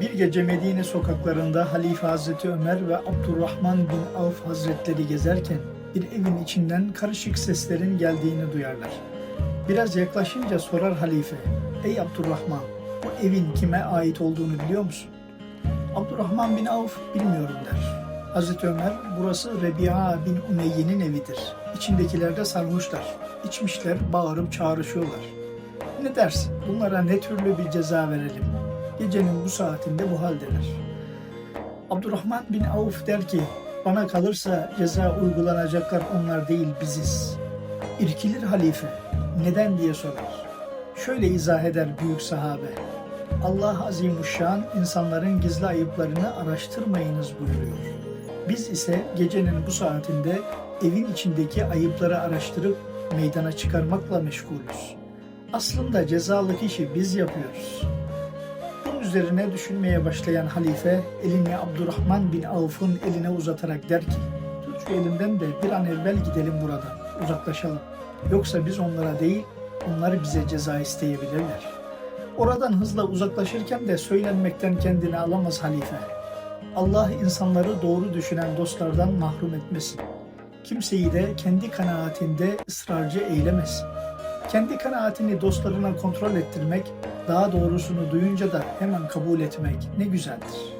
Bir gece Medine sokaklarında Halife Hazreti Ömer ve Abdurrahman bin Avf Hazretleri gezerken bir evin içinden karışık seslerin geldiğini duyarlar. Biraz yaklaşınca sorar halife, ''Ey Abdurrahman, bu evin kime ait olduğunu biliyor musun?'' Abdurrahman bin Avf bilmiyorum der. Hazreti Ömer, burası Rebi'a bin Umeyye'nin evidir. İçindekiler de sarhoşlar. İçmişler, bağırıp çağrışıyorlar. Ne dersin? Bunlara ne türlü bir ceza verelim? Gecenin bu saatinde bu haldeler. Abdurrahman bin Avf der ki, bana kalırsa ceza uygulanacaklar onlar değil biziz. İrkilir halife, neden diye sorar. Şöyle izah eder büyük sahabe. Allah azimuşşan insanların gizli ayıplarını araştırmayınız buyuruyor. Biz ise gecenin bu saatinde evin içindeki ayıpları araştırıp meydana çıkarmakla meşgulüz. Aslında cezalık işi biz yapıyoruz. Üzerine düşünmeye başlayan halife elini Abdurrahman bin Avf'ın eline uzatarak der ki Tut şu elimden de bir an evvel gidelim buradan, uzaklaşalım. Yoksa biz onlara değil, onlar bize ceza isteyebilirler. Oradan hızla uzaklaşırken de söylenmekten kendini alamaz halife. Allah insanları doğru düşünen dostlardan mahrum etmesin. Kimseyi de kendi kanaatinde ısrarcı eylemesin. Kendi kanaatini dostlarına kontrol ettirmek, daha doğrusunu duyunca da hemen kabul etmek ne güzeldir.